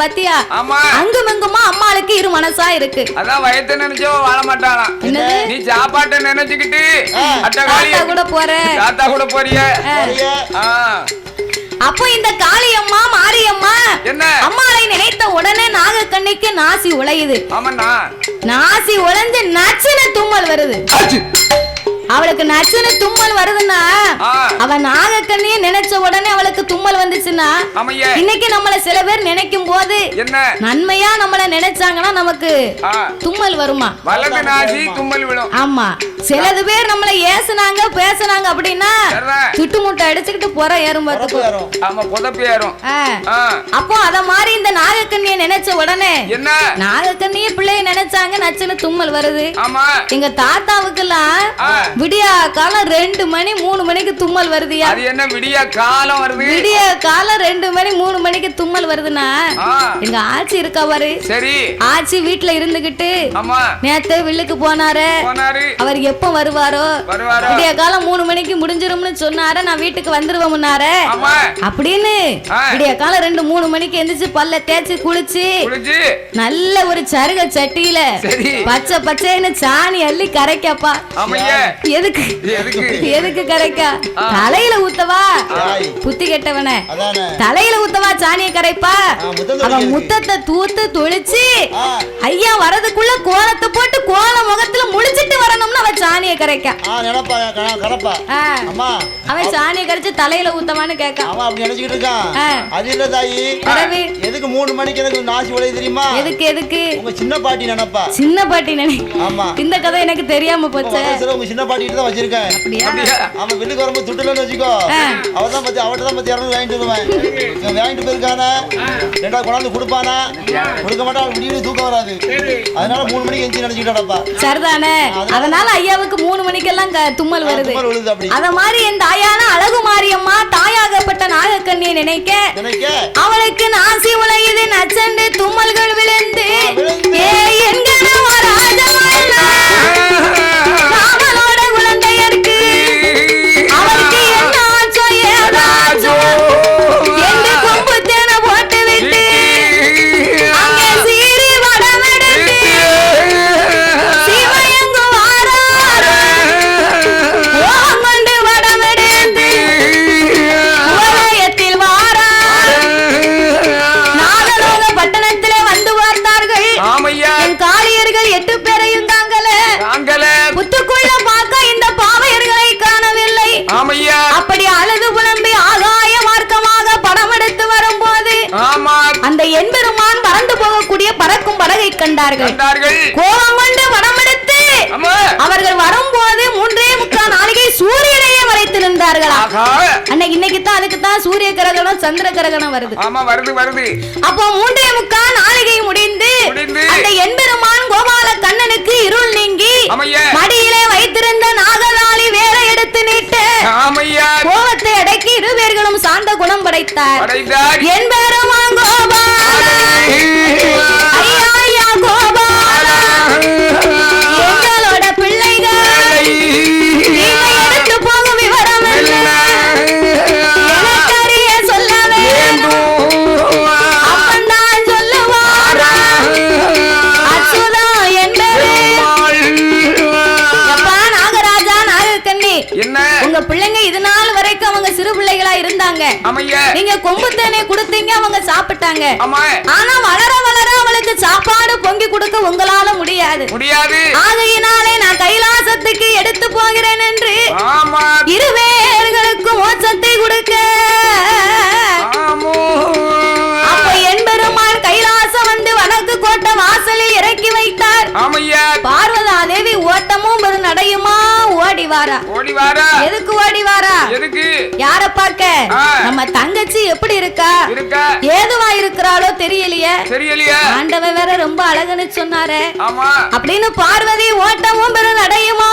பாத்தியா? ஆமா. அங்கும் இங்குமா அம்மாளுக்கு இரு மனசா இருக்கு. அதான் வயத்தை நினைச்சோ வாழ என்னது? நீ சாப்பாட்டை நினைச்சுக்கிட்டு அட்டகாளி தாத்தா கூட போற. தாத்தா கூட போறிய? அப்போ இந்த காளியம்மா மாரியம்மா என்ன? அம்மாளை நினைத்த உடனே நாகக்கண்ணிக்கு நாசி உழையுது. ஆமாண்ணா. நாசி உழைஞ்சு நச்சுன்னு தும்மல் வருது. அவளுக்கு நச்சுன்னு தும்மல் வருதுன்னா அவ நாகக்கண்ணிய நினைச்ச உடனே அவளுக்கு தும்மல் வந்துச்சுன்னா இன்னைக்கு நம்மள சில பேர் நினைக்கும் போது என்ன? நன்மையா நம்மள நினைச்சாங்கன்னா நமக்கு தும்மல் வருமா? வலது நாசி தும்மல் விடும் ஆமா. சிலது பேர் நம்மள ஏசுனாங்க பேசுனாங்க அப்படின்னா சரிதான். துட்டு முட்டை அடிச்சுக்கிட்டு போற ஏறும் அப்போ அத மாதிரி இந்த நாகக்கண்ணிய நினைச்ச உடனே என்ன? நாகக்கண்ணிய பிள்ளைய நினைச்சாங்க நச்சுன்னு தும்மல் வருது. ஆமா. எங்க தாத்தாவுக்கெல்லாம் ஆ. விடியா காலம் ரெண்டு மணி மூணு மணிக்கு தும்மல் வருதுயா? அது என்ன விடிய காலம் வருது? விடிய காலம் ரெண்டு மணி மூணு மணிக்கு தும்மல் வருதுன்னா எங்க ஆச்சி இருக்கா பாரு? சரி. ஆச்சி வீட்டுல இருந்துகிட்டு ஆமா. நேத்து வில்லுக்கு போனாரு. போனாரு. அவர் எப்ப வருவாரோ? வருவாரா? விடிய காலம் மூணு மணிக்கு முடிஞ்சிரும்னு சொன்னாரு. நான் வீட்டுக்கு வந்துருவோம்னாரு ஆமா. அப்படின்னு. விடிய காலம் ரெண்டு மூணு மணிக்கு எந்திரிச்சு பல்ல தேய்ச்சி குளிச்சு நல்ல ஒரு சருக சட்டியில பச்சை பச்சைன்னு சாணி அள்ளி கரைக்காப்பா. எதுக்கு? எதுக்கு? கரைக்கா? தலையில ஊத்தவா. புத்தி கெட்டவன. தலையில ஊத்தவா சாணிய கரைப்பா? அவன். முத்தத்தை தூத்து தொளிச்சு ஐயா வரதுக்குள்ள கோலத்தை போட்டு கோல முகத்துல முழிச்சிட்டு வரணும்னு அவன் சாணிய கரைக்கா. அவன் சாணிய கரைச்சு தலையில ஊத்தவான்னு கேட்கான் அவன் அப்படி நினைச்சுக்கிட்டு இருக்கான். ஆ. அது இல்ல தாயி. பிறகு எதுக்கு மூணு மணிக்கு எனக்கு நாசி உழையுது தெரியுமா? எதுக்கு எதுக்கு? உங்க சின்ன பாட்டி நினைப்பா. சின்ன பாட்டி நினை ஆமா. இந்த கதை எனக்கு தெரியாம போச்சே. உங்க சின்ன பாட்டிட்டு தான் வச்சிருக்கேன். அவன் வரும்போது துட்டுலன்னு வச்சுக்கோ. ஆ. அவதான் பத்தி அவட்ட தான் பத்தி இரநூறு வாங்கிட்டு வருவேன். இவன் வாங்கிட்டு போயிருக்கானா. ரெண்டாவது கொண்டாந்து கொடுப்பானா. கொடுக்க மாட்டான் விடிய தூக்கம் வராது. அதனால மூணு மணிக்கு எஞ்சி நினைச்சுக்கிட்டாடப்பா சரிதானே? அதனால ஐயாவுக்கு மூணு மணிக்கெல்லாம் தும்மல் வருது. தும்மல் விழுது அப்படி. அத மாதிரி என் தாயான அழகு மாரியம்மா தாயாகப்பட்ட நாகக்கண்ணியை நினைக்க. நினைக்க? அவளுக்கு நாசி உலையுது நச்சண்டு தும்மல்கள் விழுந்து. ஏ என்கனவா ராஜமல்லா, சந்திர கிரகணம் வருது. ஆமா வருது வருது. அப்போ மூன்றே முக்கால் நாளிகை முடிந்து. அந்த எம்பெருமான் கோபால கண்ணனுக்கு இருள் நீங்கி மடியிலே வைத்திருந்த நாகதாளி வேற எடுத்து நீட்டு கோபத்தை அடக்கி இருவேர்களும் சார்ந்த குணம் படைத்தார். படைத்தார். என் பெருமான் கோபால ஆமையா நீங்க கொம்பு தேனை கொடுத்தீங்க அவங்க சாப்பிட்டாங்க. ஆனா வளர வளர அவளுக்கு சாப்பாடு பொங்கி கொடுக்க உங்களால முடியாது. முடியாது. ஆகையினாலே நான் கைலாசத்துக்கு எடுத்து போகிறேன் என்று இருவேர்களுக்கு மோட்சத்தை கொடுக்க. ஓடி வாரா ஓடி வாரா எதுக்கு ஓடி வாரா எதுக்கு? யார பார்க்க. நம்ம தங்கச்சி எப்படி இருக்கா? இருக்கா. ஏதுவா இருக்கிறாளோ தெரியலையே. தெரியலையா. ஆண்டவன் வேற ரொம்ப அழகுன்னு சொன்னாரே. ஆமா. அப்படின்னு பார்வதி ஓட்டமும் பெரு நடையுமா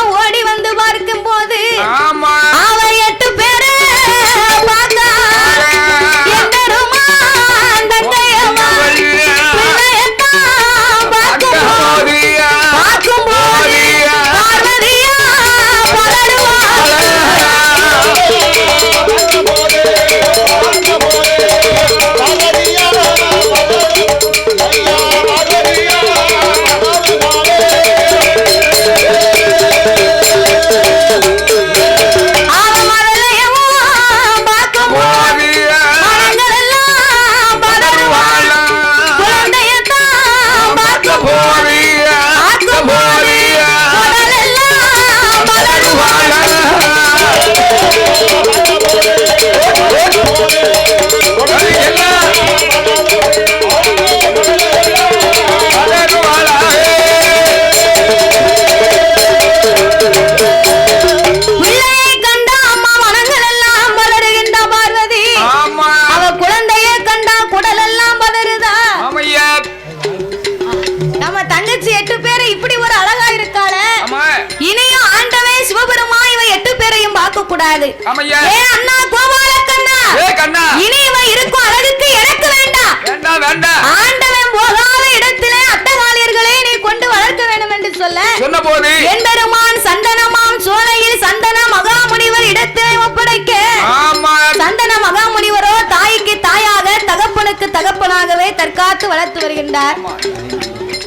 ஆமையா ஏ அண்ணா கோபால கண்ணா. ஏ கண்ணா. இனி இவன் இருக்கும் அழகுக்கு எனக்கு வேண்டாம் வேண்டாம் வேண்டாம் ஆண்டவன் போகாத இடத்திலே அட்டகாலியர்களை நீ கொண்டு வளர்க்க வேண்டும் என்று சொல்ல. சொன்ன போது என்பெருமான் சந்தனமாம் சோலையில் சந்தன மகாமுனிவர் இடத்திலே ஒப்படைக்க. ஆமா. சந்தன மகாமுனிவரோ தாய்க்கு தாயாக தகப்பனுக்கு தகப்பனாகவே தற்காத்து வளர்த்து வருகின்றார்.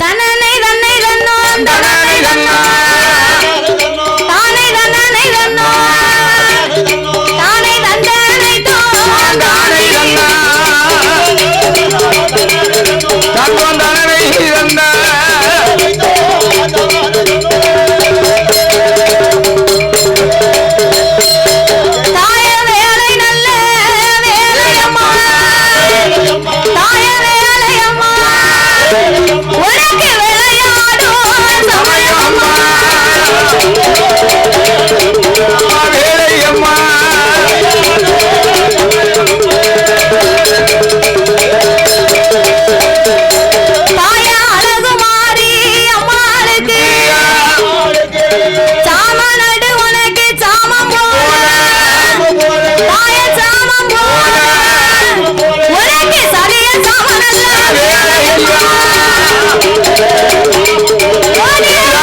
தன்னனை தன்னை தன்னோ. தனனை தன்னோ Hallelujah!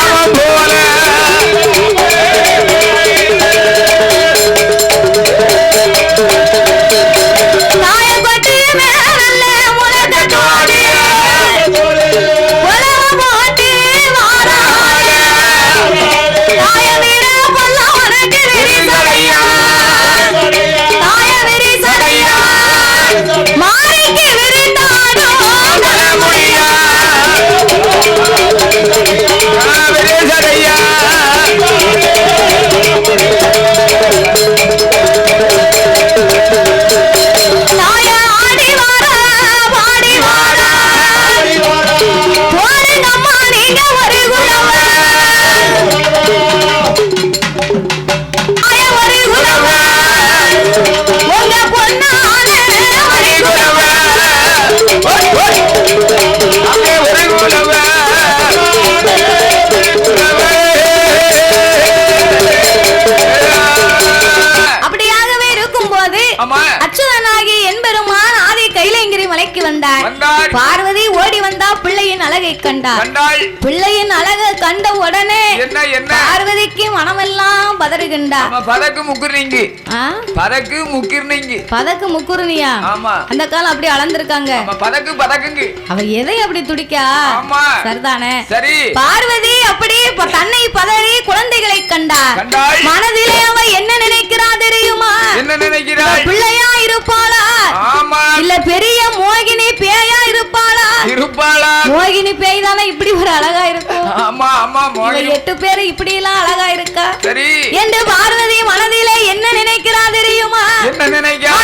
அழகை கண்டார் பிள்ளையின் அழகை கண்ட உடனே என்ன என்ன? பார்வதிக்கு மனமெல்லாம் பதறுகின்றார் பதக்கு முக்குறீங்க? பதக்கு முக்கிருந்தீங்க பதக்கு முக்குருனியா அந்த காலம் அப்படி அளந்திருக்காங்க. பதக்கு பதக்குங்க. அவ எதை அப்படி துடிக்கா? சரிதானே. சரி. பார்வதி அப்படி தன்னை பதறி குழந்தைகளை கண்டார் மனதிலே அவ என்ன நினைக்கிறா தெரியுமா? என்ன நினைக்கிறாள்? பிள்ளையா இருப்பாளா? இல்ல பெரிய மோகினி பேயா இருப்பாளா? இருப்பாளா? மோகினி பேய் தானே இப்படி ஒரு அழகா இருக்கும் ஆமா ஆமா எட்டு பேரு இப்படி எல்லாம் அழகா இருக்கா? சரி. என்று பார்வதி மனதிலே என்ன நினைக்கிறா தெரியுமா? என்ன நினைக்கிறாள்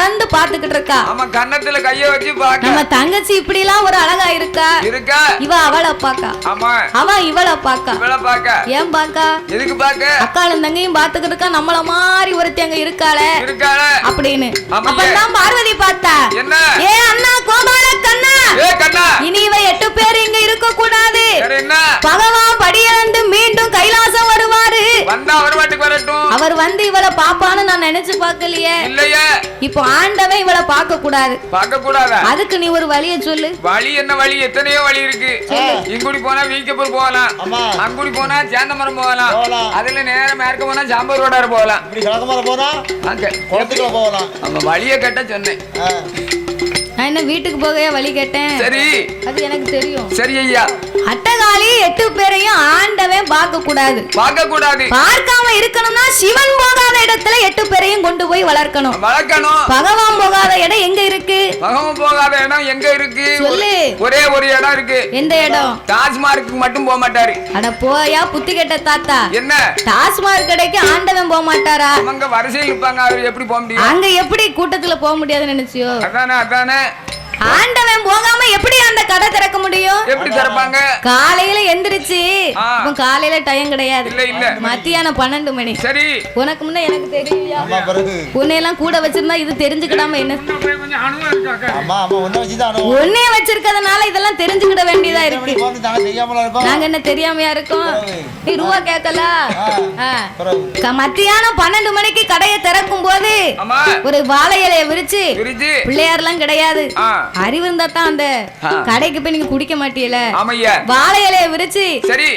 மறந்து பாத்துக்கிட்டு இருக்கா. ஆமா கன்னத்துல கைய வச்சு பாக்க நம்ம தங்கச்சி இப்படி எல்லாம் ஒரு அழகா இருக்கா? இருக்கா? இவ அவளை பாக்கா ஆமா. அவ இவளை பாக்கா இவள பாக்க ஏன் பாக்கா எதுக்கு பாக்க அக்காளும் தங்கையும் பாத்துக்கிட்டு இருக்கா. நம்மள மாதிரி ஒருத்தி அங்க இருக்காளே. இருக்காள. அப்படின்னு. அப்பதான் பார்வதி பார்த்தா. என்ன? ஏ அண்ணா கோபால கண்ணா. ஏ கண்ணா. இனி இவ எட்டு பேர் இங்க இருக்க கூடாது பகவான் படியிழந்து மீண்டும் கைலாசம் வருவாரு. வந்தா அவர் பாட்டுக்கு வரட்டும். அவர் வந்து இவளை பாப்பான்னு நான் நினைச்சு பார்க்கலையே. இல்லையே. இப்போ ஆண்டவன் இவளை பார்க்க கூடாது பார்க்க கூடாதா அதுக்கு நீ ஒரு வழிய சொல்லு. வழி என்ன வழி? எத்தனையோ வழி இருக்கு. இங்குடி போனா வீக்கப்பூர் போகலாம். அங்குடி போனா சேந்தமரம் போகலாம். அதுல நேரம் மேற்க போனா சாம்பர் ரோடார் போகலாம். இப்படி கிழக்கு போனா அங்க. குளத்துக்குள்ள போகலாம். நம்ம வழிய கட்ட சொன்னேன். என்ன வீட்டுக்கு போகையா வழி கேட்டேன்? சரி. அது எனக்கு தெரியும். சரி ஐயா. அட்டகாளி எட்டு பேரையும் ஆண்டவன் பார்க்க கூடாது பார்க்க கூடாது பார்க்காம இருக்கணும்னா சிவன் போகாத இடத்துல எட்டு பேரையும் கொண்டு போய் வளர்க்கணும். வளர்க்கணும். பகவான் போகாத இடம் எங்க இருக்கு? பகவம் போகாத இடம் எங்க இருக்கு? சொல்லு. ஒரே ஒரு இடம் இருக்கு. எந்த இடம்? டாஸ்மார்க்கு மட்டும் போக மாட்டாரு. அட போயா புத்தி கெட்ட தாத்தா. என்ன? டாஸ்மாக் கடைக்கு ஆண்டவன் போக மாட்டாரா? அவங்க வரிசையில் நிப்பாங்க அவர் எப்படி போக முடியும்? அங்க எப்படி கூட்டத்துல போக முடியாதுன்னு நினைச்சியோ? அதானே அதானே. ஆண்டவன் போகாம எப்படி அந்த கடை திறக்க முடியும் எப்படி திறப்பாங்க? காலையில எந்திரிச்சு. இப்போ காலையில டைம் கிடையாது. இல்ல இல்ல. மத்தியானம் பன்னெண்டு மணி. சரி. உனக்கு முன்ன எனக்கு தெரியலையா? ஆமா பிறகு. உன்னையெல்லாம் கூட வச்சிருந்தா இது தெரிஞ்சுக்கிடாம என்ன? உன்னைய வச்சிருக்கிறதுனால இதெல்லாம் தெரிஞ்சுக்கிட வேண்டியதா இருக்கு. நாங்க என்ன தெரியாமையா இருக்கோம்? நீ ரூபா கேட்கல மத்தியானம் பன்னெண்டு மணிக்கு கடையை திறக்கும் போது ஆமா ஒரு வாழை இலைய விரிச்சு விரிச்சு பிள்ளையார்லாம் கிடையாது. அறிவு இருந்தா தான் அந்த. கடைக்கு போய் நீங்க குடிக்க வாழை இலைய விரிச்சு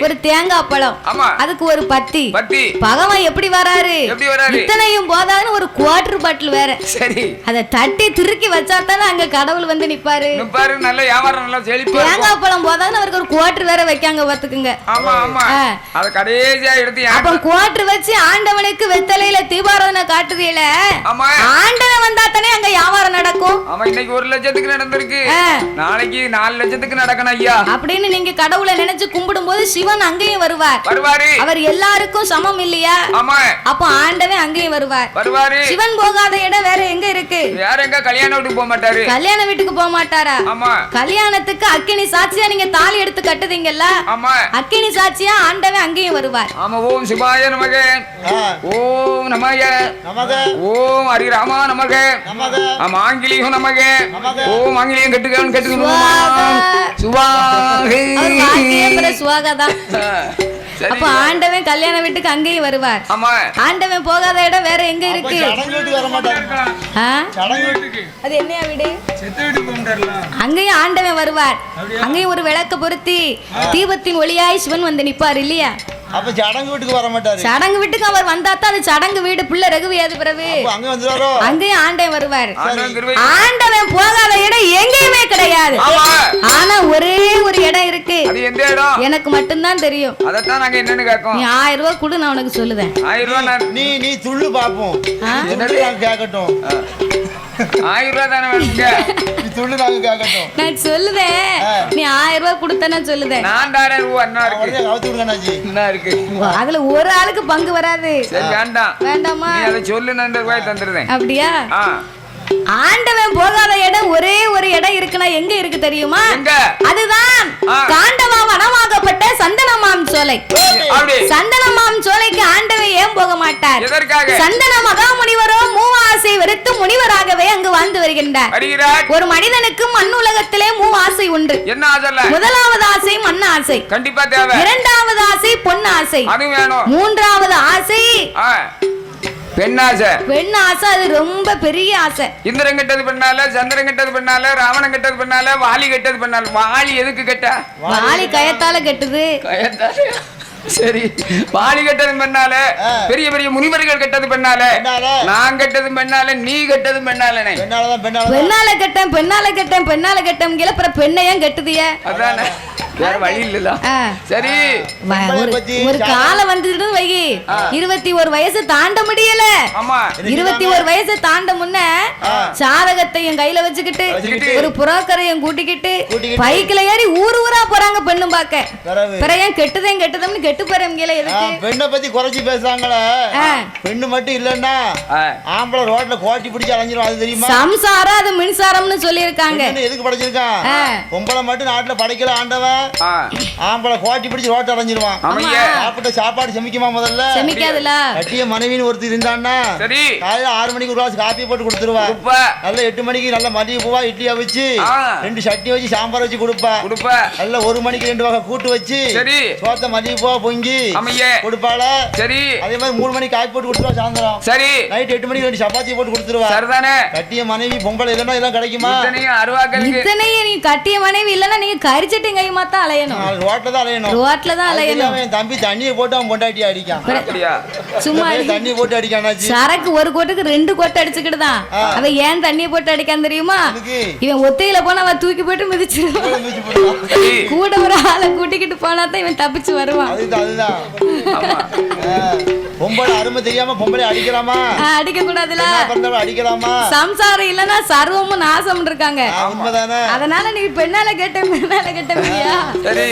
ஒரு தேங்காய் பழம். அதுக்கு ஒரு பத்தி. பத்தி. பகவான் எப்படி வராரு? இத்தனையும் போதாதுன்னு ஒரு குவார்டர் பாட்டில் வேற. சரி. அத தட்டி திருக்கி வச்சா தானே அங்க கடவுள் வந்து நிப்பாரு. தேங்காய் பழம் போதாதுன்னு அவருக்கு ஒரு குவார்டர் வேற வைக்காங்க பாத்துக்குங்க ஆமா ஆமா. ஆ. அத கடைசியா எடுத்து அப்ப குவார்டர் வச்சு ஆண்டவனுக்கு வெத்தலையில தீபாராதனை காட்டுதியல ஆண்டவன் வந்தா தானே அங்க வியாபாரம் நடக்கும். ஆமா இன்னைக்கு ஒரு லட்சத்துக்கு நடந்திருக்கு. நாளைக்கு நாலு லட்சத்துக்கு நடக்கணும் ஐயா. அப்படின்னு நீங்க கடவுளை நினைச்சு கும்பிடும் போது சிவன் அங்கேயும் வருவார். வருவாரு. அவர் எல்லாருக்கும் சமம் இல்லையா? ஆமா. அப்போ ஆண்டவன் அங்கேயும் வருவார். வருவாரு. சிவன் போகாத இடம் வேற எங்க இருக்கு? வேற எங்க? கல்யாண வீட்டுக்கு போக மாட்டாரு. கல்யாண வீட்டுக்கு போக மாட்டாரா? ஆமா. கல்யாணத்துக்கு அக்கினி சாட்சியா நீங்க தாலி எடுத்து கட்டுதீங்கல்ல? ஆமா. அக்கினி சாட்சியா ஆண்டவன் அங்கேயும் வருவார். ஆமா ஓம் சிவாய நமக. ஓம் நமக. நமக. ஓம் ஹரிராமா நமக. நமக. ஆமா ஆங்கிலியம் நமக. ஓம் ஆங்கிலியம் கட்டுக்கணும் கட்டுக்கணும் சுவாகா. அப்ப ஆண்டவன் கல்யாண வீட்டுக்கு அங்கேயும் வருவார். ஆமா. ஆண்டவன் போகாத இடம் வேற எங்க இருக்கு? அது என்னையா வீடு? அங்கேயும் ஆண்டவன் வருவார். அங்கேயும் ஒரு விளக்கு பொருத்தி தீபத்தின் ஒளியாய் சிவன் வந்து நிப்பார் இல்லையா? அப்ப சடங்கு வீட்டுக்கு வர மாட்டாரு. சடங்கு வீட்டுக்கு அவர் வந்தா தான் அது சடங்கு வீடு பிள்ளை ரகுவியாது பிறகு அப்ப அங்க வந்துருவாரோ? அங்கேயும் ஆண்டவன் வருவார். ஆண்டவன் போகாத இடம் எங்கேயுமே கிடையாது. ஆமா. ஆனா ஒரே ஒரு இடம் இருக்கு. எனக்கு மட்டும்தான் தெரியும். அதத்தான் நாங்க என்னன்னு கேட்கோம். நீ ஆயிரம் ரூபாய் கொடு நான் உனக்கு சொல்லுதேன் ஆயிரம் ரூபாய் நான் நீ நீ துள்ளு பாப்போம்? துள்ளு நாங்க கேட்கட்டும். ஆயிரம் ரூபாய் தானே வேணுங்க நீ துள்ளு நாங்க கேட்கட்டும். நான் சொல்லுதேன். நீ ஆயிரம் ரூபாய் கொடுத்தேன்னா சொல்லுதேன். நான் தாரேன் ரூபா என்ன இருக்கு. உடனே கவுத்து விடுங்கண்ணாச்சி என்ன இருக்கு? அதுல ஒரு ஆளுக்கு பங்கு வராது. சரி வேண்டாம். வேண்டாமா? நீ அதை சொல்லு நான் இந்த ரூபாய் தந்துடுறேன். அப்படியா? ஆ. ஆண்டவன் போகாத இடம் ஒரே ஒரு இடம் இருக்குன்னா எங்க இருக்கு தெரியுமா? எங்க? அதுதான். காண்டவா வனமாகப்பட்ட சந்தனமாம் சோலை. அப்படி. சந்தனமாம் சோலைக்கு ஆண்டவன் ஏன் போக மாட்டார்? எதற்காக? சந்தன மகாமுனிவரோ மூவாசை வெறுத்து முனிவராகவே அங்கு வாழ்ந்து வருகின்றார். ஒரு மனிதனுக்கு மண் உலகத்திலே மூவாசை உண்டு. என்ன ஆசல்ல முதலாவது ஆசை மண் ஆசை. கண்டிப்பா தேவை. இரண்டாவது ஆசை பொன் ஆசை. மூன்றாவது ஆசை பெண்ணாசை பெண் ஆசை. அது ரொம்ப பெரிய ஆசை. இந்திரன் கெட்டது பண்ணால சந்திரன் கெட்டது பண்ணால ராவணன் கெட்டது பண்ணால வாலி கெட்டது பண்ணால. வாலி எதுக்கு கெட்ட? வாலி கயத்தால கெட்டுது. கயத்தாலே. சரி வாலி கெட்டது பண்ணால. பெரிய பெரிய முனிவர்கள் கெட்டது பண்ணால பெண்ணால. நான் கெட்டது பண்ணால நீ கெட்டது பண்ணாலனே பெண்ணாலதான் பெண்ணாலதான். பெண்ணால கெட்டேன் பெண்ணால கெட்டேன் பெண்ணால கெட்டேன் கிளப்புற பெண்ணையும் கெட்டுதிய? அதானே. வேற வழி இல்லல. சரி. ஒரு காலம் வந்துட்டு வைகி இருபத்தி ஒரு வயசு தாண்ட முடியல. ஆமா. இருபத்தி ஒரு வயசு தாண்ட முன்ன சாதகத்தையும் கையில வச்சுக்கிட்டு. ஒரு புரோக்கரையும் கூட்டிக்கிட்டு கூட்டிக்கிட்டு. பைக்ல ஏறி ஊரு ஊரா போறாங்க பெண்ணும் பாக்க பிறகு? பிற ஏன் கெட்டுதேன் கெட்டுதம்னு கெட்டு போறேன் ஆ, எதுக்கு? பெண்ணை பத்தி குறைச்சி பேசுறாங்களே. பெண்ணு மட்டும் இல்லன்னா ஆம்பளை ரோட்ல கோட்டி பிடிச்சு அலைஞ்சிரும் அது தெரியுமா? சம்சாரம் அது மின்சாரம்னு சொல்லியிருக்காங்க. எதுக்கு படைச்சிருக்கான். பொம்பளை மட்டும் நாட்டுல படைக்கல ஆண்டவன். ஆம்பளை கோட்டி பிடிச்சு ரோட்டை அலைஞ்சிருவான். ஆமைய சாப்பிட்ட சாப்பாடு செமிக்குமா முதல்ல? செமிக்காதுல கட்டிய மனைவின்னு ஒருத்தர் இருந்தான்னா சரி. காலையில ஆறு மணிக்கு ஒரு கிளாஸ் காப்பி போட்டு கொடுத்துருவா. நல்ல எட்டு மணிக்கு நல்ல மதிய பூவா இட்லியா வச்சு ஆ. ரெண்டு சட்னி வச்சு சாம்பார் வச்சு கொடுப்பா. குடுப்ப. நல்ல ஒரு மணிக்கு ரெண்டு வகை கூட்டு வச்சு சரி. சோத்த மதிய பூவா பொங்கி கொடுப்பாள? சரி. அதே மாதிரி மூணு மணிக்கு காப்பி போட்டு கொடுத்துருவா சாயந்தரம். சரி. நைட் எட்டு மணிக்கு ரெண்டு சப்பாத்தி போட்டு கொடுத்துருவா. சரிதானே. கட்டிய மனைவி பொம்பளை இல்லைன்னா இதெல்லாம் கிடைக்குமா? இத்தனையும் கட்டிய மனைவி இல்லன்னா நீங்க கரிச்சட்டையும் கையுமா தான் அலையணும். ரோட்ல தான் அலையணும். ரோட்ல தான் அலையணும். என் தம்பி தண்ணியை போட்டு அவன் பொண்டாட்டி அடிக்கான். சும்மா தண்ணி போட்டு அடிக்கானாச்சு சரக்கு ஒரு கோட்டுக்கு ரெண்டு கோட்டை அடிச்சுக்கிட்டு தான். அவன் ஏன் தண்ணியை போட்டு அடிக்கான் தெரியுமா? இவன் ஒத்தையில போனா அவன் தூக்கி போட்டு மிதிச்சிருவான். கூட ஒரு ஆளை கூட்டிக்கிட்டு போனா தான் இவன் தப்பிச்சு வருவான். அதுதான் அதுதான். ஆமா. ஆ, பொம்பளை அருமை தெரியாம பொம்பளை அடிக்கலாமா? ஆஹ், அடிக்க கூடாதுல பிறந்தவளை அடிக்கலாமா? சம்சாரம் இல்லைன்னா சர்வமும் நாசம் இருக்காங்க. உண்மைதானே? அதனால நீ பெண்ணால கேட்ட பெண்ணால கேட்டவியா சரி.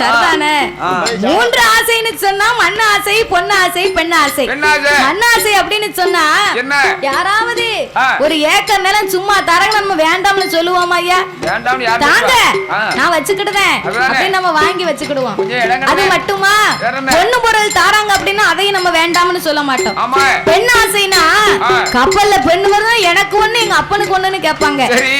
சரிதானே. மூன்று ஆசைன்னு சொன்னா மண் ஆசை பொண்ணு ஆசை பெண் ஆசை. மண் ஆசை அப்படின்னு சொன்னா யாராவது. ஒரு ஏக்கர் நிலம் சும்மா தரங்க நம்ம வேண்டாம்னு சொல்லுவோமா ஐயா? தாங்க நான் வச்சுக்கிடுதேன் அதுதானே. அப்படின்னு நம்ம வாங்கி வச்சுக்கிடுவோம். அது மட்டுமா? பொண்ணு பொருள் தாராங்க அப்படின்னா அதையும் நம்ம வேண்டாம்னு சொல்ல மாட்டோம். பெண் ஆசைனா. கப்பல்ல பெண்ணு வருதா எனக்கு ஒண்ணு எங்க அப்பனுக்கு ஒண்ணுன்னு கேட்பாங்க. சரி.